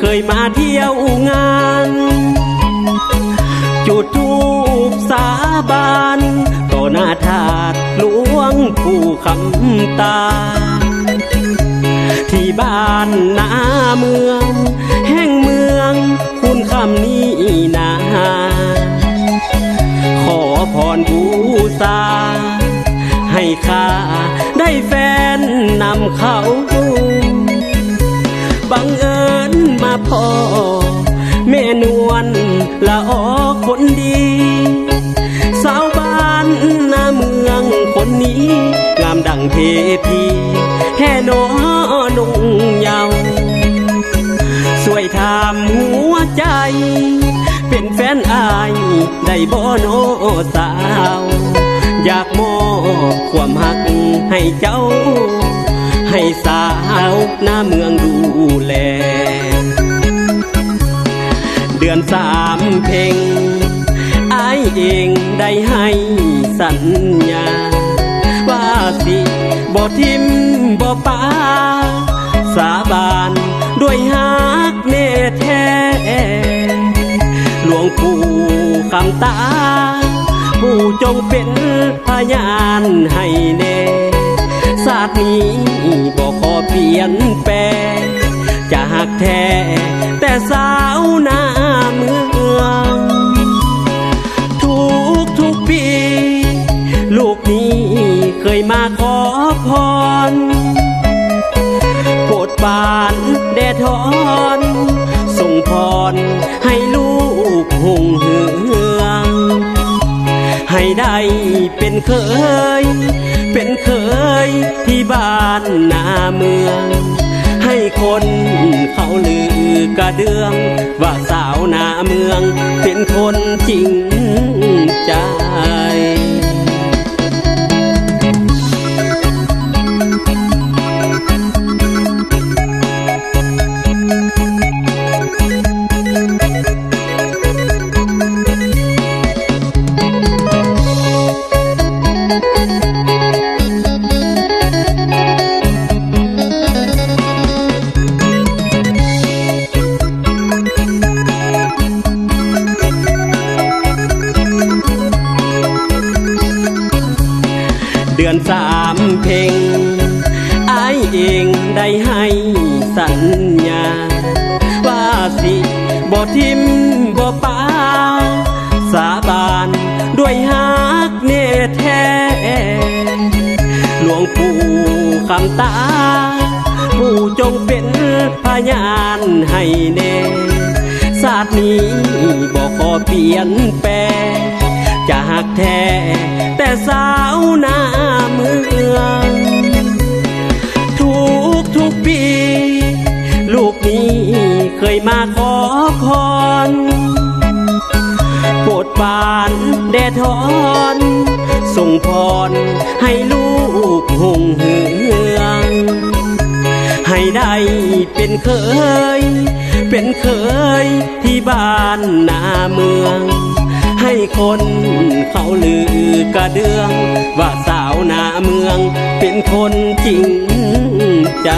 เคยมาเที่ยวงาน จุดทูบสาบานต่อหน้าถาดหลวงผู้คำตา ที่บ้านนาเมือง แห่งเมือง คุณคำนี้นาขอพรบูษาให้ข้าได้แฟนนำเขา พ่อ แม่นวลละออคนดี สาวบ้านนาเมืองคนนี้ งามดังเทพีแห่นอนุ่งเยาว สวยทำหัวใจ เป็นแฟนอายได้บ่โนสาว อยากมอบความหักให้เจ้าให้สาวหน้าเมืองดูแล เดือนสามเพ่งอายเองได้ให้สัญญา ว่าสิบ่ทิมบ่ปาสาบานด้วยฮักเนแท้ หลวงปู่คำตา ผู้จงเป็นพยานให้แน่ศาสตร์นี้บอกขอเปลี่ยนแปลงจากแท้แต่สา มาขอพรโปรดปานแด่ทอนส่งพรให้ลูกหงเหือง ให้ได้เป็นเคย เป็นเคยที่บ้านนาเมือง ให้คนเขาลือกระเดือง ว่าสาวนาเมืองเป็นคนจริงใจ ดือนสามเพ่งอายเองได้ให้สัญญา ว่าสิบ่ทิมบ่ปาสาบานด้วยฮักเนแท้ หลวงปู่คำตา ผู้จงเป็นพยานให้แน่ศาสตร์นี้บอกขอเปลี่ยนแปลง จากแท้แต่สาวหน้าเมืองทุกทุกปี ลูกนี้เคยมาขอพรโปรดปานแด่ทอนส่งพรให้ลูกหงเหืองให้ได้เป็นเคย เป็นเคยที่บ้านนาเมือง ให้คน เขาลือกระเดือง ว่าสาวนาเมืองเป็นคนจริงใจ